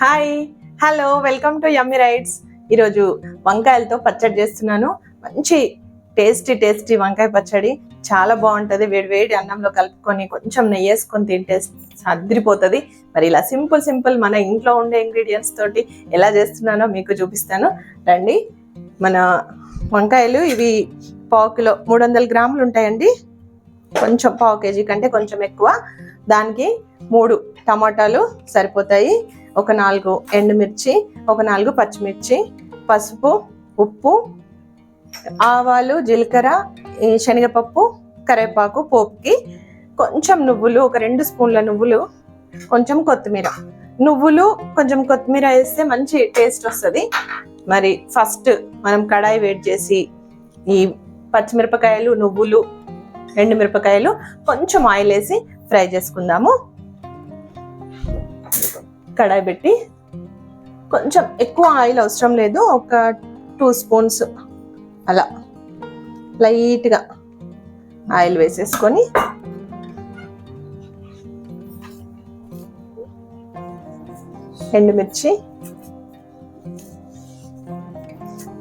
Hi hello welcome to yummy rights ఈరోజు వంకాయలతో పచ్చడి చేస్తున్నాను. మంచి టేస్టీ టేస్టీ వంకాయ పచ్చడి. చాలా బాగుంటుంది. వేడి వేడి అన్నంలో కలుపుకొని కొంచెం నెయ్యి వేసుకొని తింటే అదిరిపోతుంది మరి ఇలా సింపుల్ సింపుల్ మన ఇంట్లో ఉండే ఇంగ్రీడియంట్స్ తోటి ఎలా చేస్తున్నానో మీకు చూపిస్తాను. రండి. మన వంకాయలు ఇవి పావు కిలో మూడు వందల గ్రాములు ఉంటాయండి. కొంచెం పావు కేజీ కంటే కొంచెం ఎక్కువ. దానికి మూడు టమాటాలు సరిపోతాయి. ఒక నాలుగు ఎండుమిర్చి ఒక నాలుగు పచ్చిమిర్చి పసుపు ఉప్పు ఆవాలు జీలకర్ర ఈ శనగపప్పు కరివేపాకు పోపుకి కొంచెం నువ్వులు ఒక రెండు స్పూన్ల నువ్వులు కొంచెం కొత్తిమీర. నువ్వులు కొంచెం కొత్తిమీర వేస్తే మంచి టేస్ట్ వస్తుంది. మరి ఫస్ట్ మనం కడాయి వేడి చేసి ఈ పచ్చిమిరపకాయలు నువ్వులు ఎండు మిరపకాయలు కొంచెం ఆయిల్ వేసి ఫ్రై చేసుకుందాము. కడాయి పెట్టి కొంచెం ఎక్కువ ఆయిల్ అవసరం లేదు. ఒక టూ స్పూన్స్ అలా లైట్గా ఆయిల్ వేసేసుకొని ఎండుమిర్చి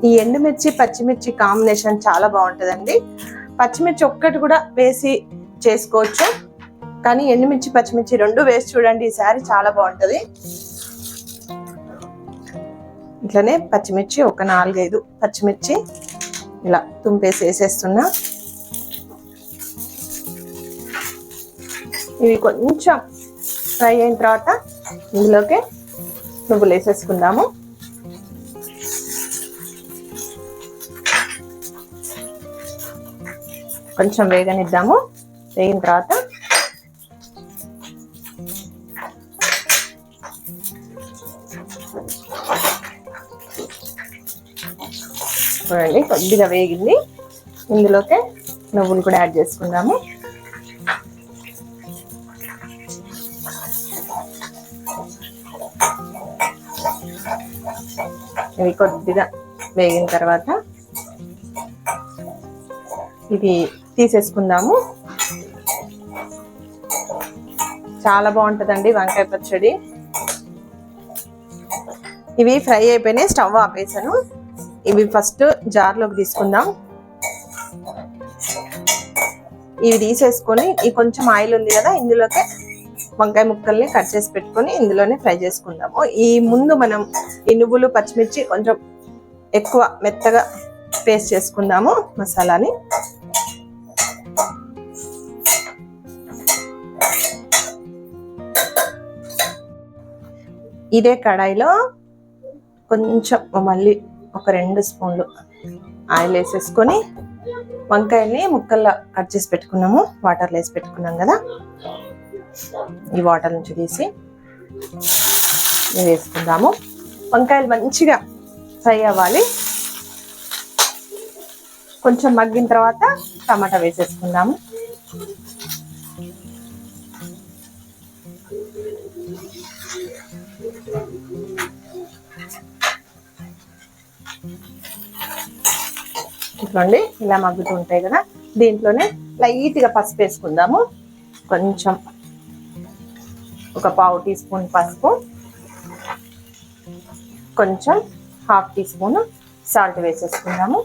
ఈ ఎండుమిర్చి పచ్చిమిర్చి కాంబినేషన్ చాలా బాగుంటుందండి. పచ్చిమిర్చి ఒక్కటి కూడా వేసి చేసుకోవచ్చు. కానీ ఎండుమిర్చి పచ్చిమిర్చి రెండు వేసి చూడండి ఈసారి చాలా బాగుంటుంది. ఇట్లనే పచ్చిమిర్చి ఒక నాలుగైదు పచ్చిమిర్చి ఇలా తుంపేసి వేసేస్తున్నా. ఇవి కొంచెం ఫ్రై అయిన తర్వాత ఇందులోకి నువ్వులు వేసేసుకుందాము. కొంచెం వేగనిద్దాము. వేగిన తర్వాత చూడండి కొద్దిగా వేగింది. ఇందులోకి నువ్వులు కూడా యాడ్ చేసుకుందాము. ఇవి కొద్దిగా వేగిన తర్వాత ఇది తీసేసుకుందాము. చాలా బాగుంటుందండి వంకాయ పచ్చడి. ఇవి ఫ్రై అయిపోయినాయి స్టవ్ ఆపేసాను. ఇవి ఫస్ట్ జార్లోకి తీసుకుందాం. ఇవి తీసేసుకొని ఈ కొంచెం ఆయిల్ ఉంది కదా ఇందులోకి వంకాయ ముక్కల్ని కట్ చేసి పెట్టుకొని ఇందులోనే ఫ్రై చేసుకుందాము. ఈ ముందు మనం ఈ నువ్వులు పచ్చిమిర్చి కొంచెం ఎక్కువ మెత్తగా పేస్ట్ చేసుకుందాము మసాలాని. ఇదే కడాయిలో కొంచెం మళ్ళీ ఒక రెండు స్పూన్లు ఆయిల్ వేసేసుకొని వంకాయల్ని ముక్కల్లా కట్ చేసి పెట్టుకున్నాము. వాటర్లో వేసి పెట్టుకున్నాం కదా. ఈ వాటర్ నుంచి తీసి వేసుకుందాము. వంకాయలు మంచిగా ఫ్రై అవ్వాలి. కొంచెం మగ్గిన తర్వాత టమాటా వేసేసుకుందాము. ఇట్లండి ఇలా మగ్గుతూ ఉంటాయి కదా. దీంట్లోనే లైట్గా పసుపు వేసుకుందాము. కొంచెం ఒక పావు టీ స్పూన్ పసుపు. కొంచెం హాఫ్ టీ స్పూన్ సాల్ట్ వేసేసుకుందాము.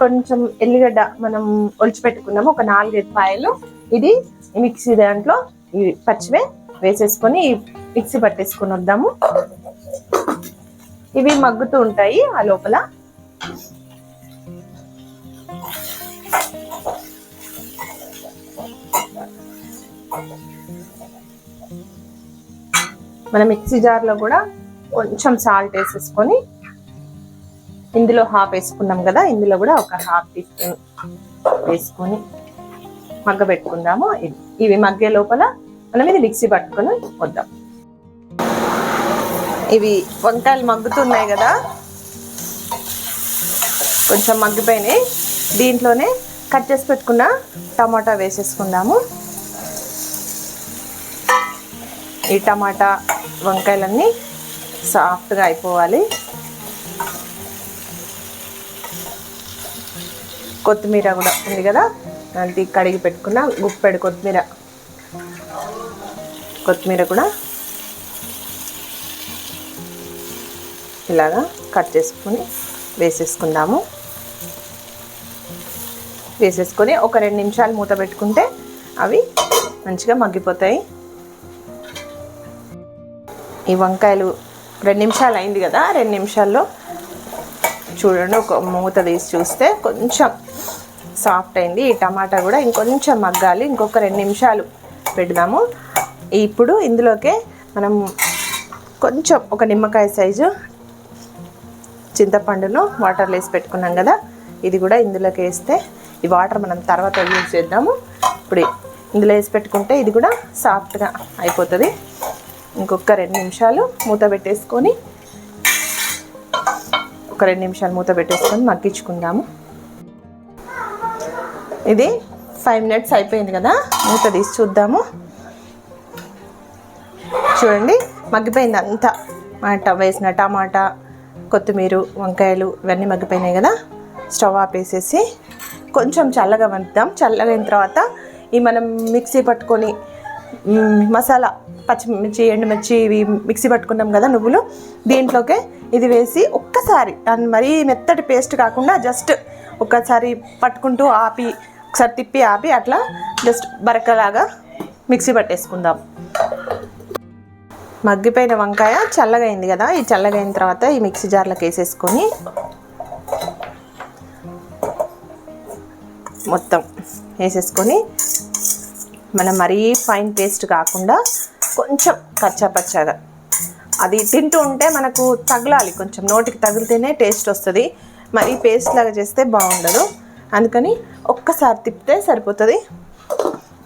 కొంచెం ఎల్లిగడ్డ మనం ఒలిచిపెట్టుకున్నాము ఒక నాలుగైదు పాయలు. ఇది మిక్సీ దాంట్లో ఇవి పచ్చివే వేసేసుకొని మిక్సీ పట్టేసుకొని వద్దాము. ఇవి మగ్గుతూ ఉంటాయి ఆ లోపల. మన మిక్సీ జార్లో కూడా కొంచెం సాల్ట్ వేసేసుకొని ఇందులో హాఫ్ వేసుకున్నాం కదా ఇందులో కూడా ఒక హాఫ్ టీ స్పూన్ వేసుకొని మగ్గ పెట్టుకుందాము ఇవి మగ్గే లోపల మనం ఇది మిక్సీ పట్టుకొని వద్దాం. ఇవి వంకాయలు మగ్గుతున్నాయి కదా కొంచెం మగ్గిపోయినాయి. దీంట్లోనే కట్ చేసి పెట్టుకున్న టమాటా వేసేసుకుందాము. ఈ టమాటా వంకాయలన్నీ సాఫ్ట్గా అయిపోవాలి. కొత్తిమీర కూడా ఉంది కదా అది కడిగి పెట్టుకున్న గుప్పెడు కొత్తిమీర. కొత్తిమీర కూడా ఇలాగా కట్ చేసుకుని వేసేసుకుందాము. వేసేసుకొని ఒక రెండు నిమిషాలు మూత పెట్టుకుంటే అవి మంచిగా మగ్గిపోతాయి. ఈ వంకాయలు రెండు నిమిషాలు అయింది కదా రెండు నిమిషాల్లో చూడండి ఒక మూత తీసి చూస్తే కొంచెం సాఫ్ట్ అయింది. ఈ టమాటా కూడా ఇంకొంచెం మగ్గాలి ఇంకొక రెండు నిమిషాలు పెడదాము. ఇప్పుడు ఇందులోకే మనం కొంచెం ఒక నిమ్మకాయ సైజు చింతపండును వాటర్లో వేసి పెట్టుకున్నాం కదా ఇది కూడా ఇందులోకి వేస్తే ఈ వాటర్ మనం తర్వాత యూజ్ చేద్దాము. ఇప్పుడు ఇందులో వేసి పెట్టుకుంటే ఇది కూడా సాఫ్ట్గా అయిపోతుంది. ఇంకొక రెండు నిమిషాలు మూత పెట్టేసుకొని ఒక రెండు నిమిషాలు మూత పెట్టేసుకొని మగ్గించుకుందాము. ఇది ఫైవ్ మినిట్స్ అయిపోయింది కదా మూత తీసి చూద్దాము. చూడండి మగ్గిపోయింది అంతా. మాట వేసిన టమాటా కొత్తిమీర వంకాయలు ఇవన్నీ మగ్గిపోయినాయి కదా. స్టవ్ ఆపేసేసి కొంచెం చల్లగా వండుతాం చల్లగైన తర్వాత ఈ మనం మిక్సీ పట్టుకొని మసాలా పచ్చిమిర్చి ఎండుమిర్చి ఇవి మిక్సీ పట్టుకున్నాం కదా నువ్వులు. దీంట్లోకే ఇది వేసి ఒక్కసారి దాన్ని మరీ మెత్తటి పేస్ట్ కాకుండా జస్ట్ ఒక్కసారి పట్టుకుంటూ ఆపి ఒకసారి తిప్పి ఆపి అట్లా జస్ట్ బరకలాగా మిక్సీ పట్టేసుకుందాం. మగ్గిపోయిన వంకాయ చల్లగా అయింది కదా ఈ చల్లగా అయిన తర్వాత ఈ మిక్సీ జార్లోకి వేసేసుకొని మొత్తం వేసేసుకొని మనం మరీ ఫైన్ పేస్ట్ కాకుండా కొంచెం కచ్చాపచ్చాగా. అది తింటూ ఉంటే మనకు తగలాలి కొంచెం నోటికి తగిలితేనే టేస్ట్ వస్తుంది. మరీ పేస్ట్ లాగా చేస్తే బాగుండదు. అందుకని ఒక్కసారి తిప్పితే సరిపోతుంది.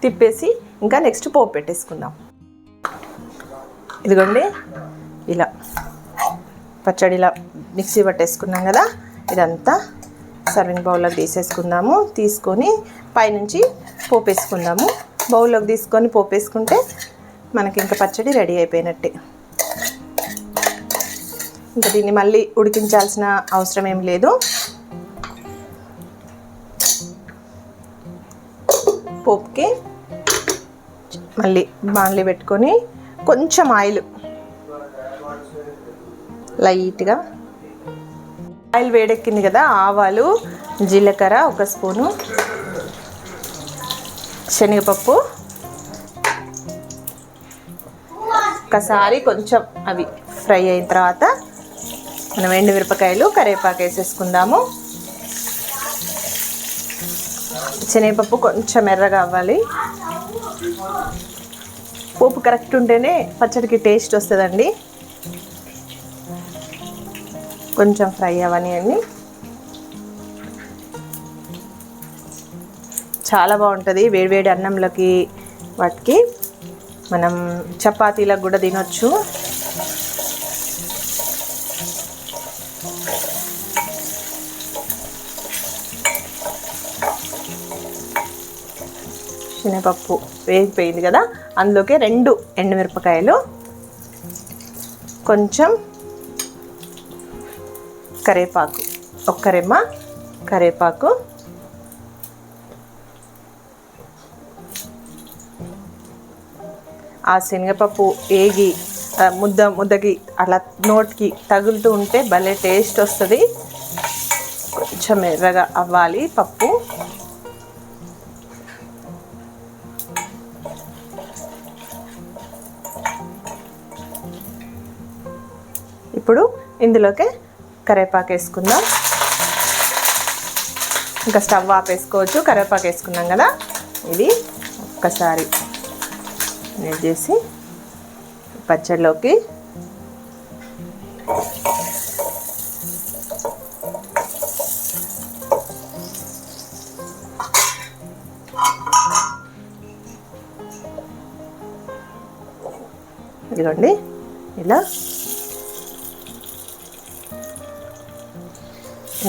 తిప్పేసి ఇంకా నెక్స్ట్ పోపు పెట్టేసుకుందాం. ఇదిగోండి ఇలా పచ్చడి ఇలా మిక్సీ పట్టేసుకున్నాం కదా ఇదంతా సర్వింగ్ బౌల్లో తీసేసుకుందాము. తీసుకొని పైనుంచి పోపు వేసుకుందాము బౌల్లోకి తీసుకొని పోపేసుకుంటే మనకి ఇంకా పచ్చడి రెడీ అయిపోయినట్టే. ఇంకా దీన్ని మళ్ళీ ఉడికించాల్సిన అవసరం ఏం లేదు. పోపుకి మళ్ళీ బాణలి పెట్టుకొని కొంచెం ఆయిల్ లైట్గా. ఆయిల్ వేడెక్కింది కదా ఆవాలు జీలకర్ర ఒక స్పూను. శనగపప్పు. ఒకసారి కొంచెం అవి ఫ్రై అయిన తర్వాత మనం ఎండు మిరపకాయలు కరివేపాకు వేసేసుకుందాము. శనగపప్పు కొంచెం ఎర్రగా అవ్వాలి. పోపు కరెక్ట్ ఉంటేనే పచ్చడికి టేస్ట్ వస్తుందండి. కొంచెం ఫ్రై అవ్వనియండి చాలా బాగుంటుంది. వేడివేడి అన్నంలోకి వాటికి మనం చపాతీలకు కూడా తినొచ్చు. శనగపప్పు వేగిపోయింది కదా అందులోకి రెండు ఎండుమిరపకాయలు కొంచెం కరేపాకు ఒక్కరెమ్మ కరేపాకు ఆ శనగపప్పు ఏగి ముద్ద ముద్దకి అలా నోటికి తగులుతూ ఉంటే భలే టేస్ట్ వస్తుంది. కొంచెం ఎర్రగా అవ్వాలి పప్పు. ఇప్పుడు ఇందులోకి కరేపాకు వేసుకుందాం. ఇంకా స్టవ్ ఆపేసుకోవచ్చు. కరేపాకు వేసుకున్నాం కదా? ఇది ఒక్కసారి. నేను చేసి పచ్చడిలోకి ఇదిగోండి ఇలా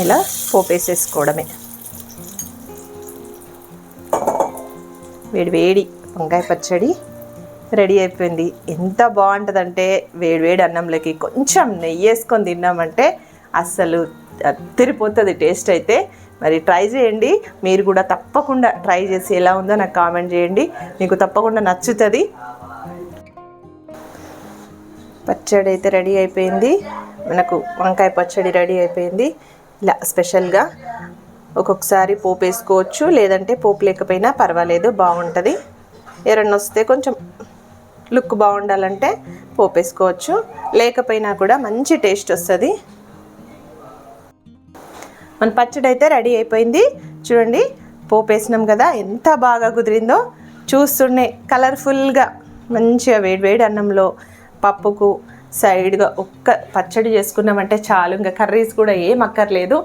ఇలా పోపేసేసుకోవడమే. వేడి వేడి వంకాయ పచ్చడి రెడీ అయిపోయింది. ఎంత బాగుంటుందంటే వేడి వేడి అన్నంలోకి కొంచెం నెయ్యి వేసుకొని తిన్నామంటే అస్సలు తిరిపోతుంది టేస్ట్ అయితే. మరి ట్రై చేయండి. మీరు కూడా తప్పకుండా ట్రై చేసి ఎలా ఉందో నాకు కామెంట్ చేయండి. మీకు తప్పకుండా నచ్చుతుంది. పచ్చడి అయితే రెడీ అయిపోయింది. మనకు వంకాయ పచ్చడి రెడీ అయిపోయింది. ఇలా స్పెషల్గా ఒక్కొక్కసారి పోపు వేసుకోవచ్చు. లేదంటే పోపు లేకపోయినా పర్వాలేదు బాగుంటుంది. ఎవరన్నా వస్తే కొంచెం లుక్ బాగుండాలంటే పోపేసుకోవచ్చు. లేకపోయినా కూడా మంచి టేస్ట్ వస్తుంది. మన పచ్చడి అయితే రెడీ అయిపోయింది. చూడండి పోపేసినాం కదా ఎంత బాగా కుదిరిందో. చూస్తుండే కలర్ఫుల్గా మంచిగా వేడి వేడి అన్నంలో పప్పుకు సైడ్గా ఒక్క పచ్చడి చేసుకున్నామంటే చాలు. ఇంకా కర్రీస్ కూడా ఏం అక్కర్లేదు.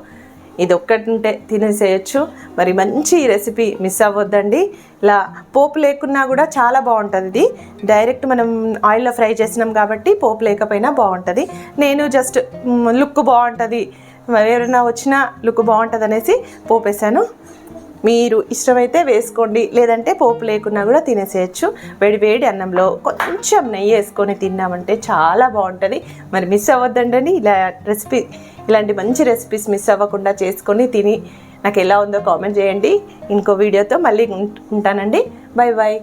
ఇది ఒక్కటి ఉంటే తినేసేయచ్చు. మరి మంచి రెసిపీ మిస్ అవ్వద్దండి. ఇలా పోపు లేకున్నా కూడా చాలా బాగుంటుంది ఇది. డైరెక్ట్ మనం ఆయిల్లో ఫ్రై చేసినాం కాబట్టి పోపు లేకపోయినా బాగుంటుంది నేను జస్ట్ లుక్ బాగుంటుంది ఎవరైనా వచ్చినా లుక్ బాగుంటుంది అనేసి పోపు వేసాను మీరు ఇష్టమైతే వేసుకోండి. లేదంటే పోపు లేకున్నా కూడా తినేసేయచ్చు. వేడి వేడి అన్నంలో కొంచెం నెయ్యి వేసుకొని తిన్నామంటే చాలా బాగుంటుంది మరి మిస్ అవ్వద్దండి ఇలా రెసిపీ ఇలాంటి మంచి రెసిపీస్ మిస్ అవ్వకుండా చేసుకొని తిని నాకు ఎలా ఉందో కామెంట్ చేయండి. ఇంకో వీడియోతో మళ్ళీ ఉంటానండి. Bye bye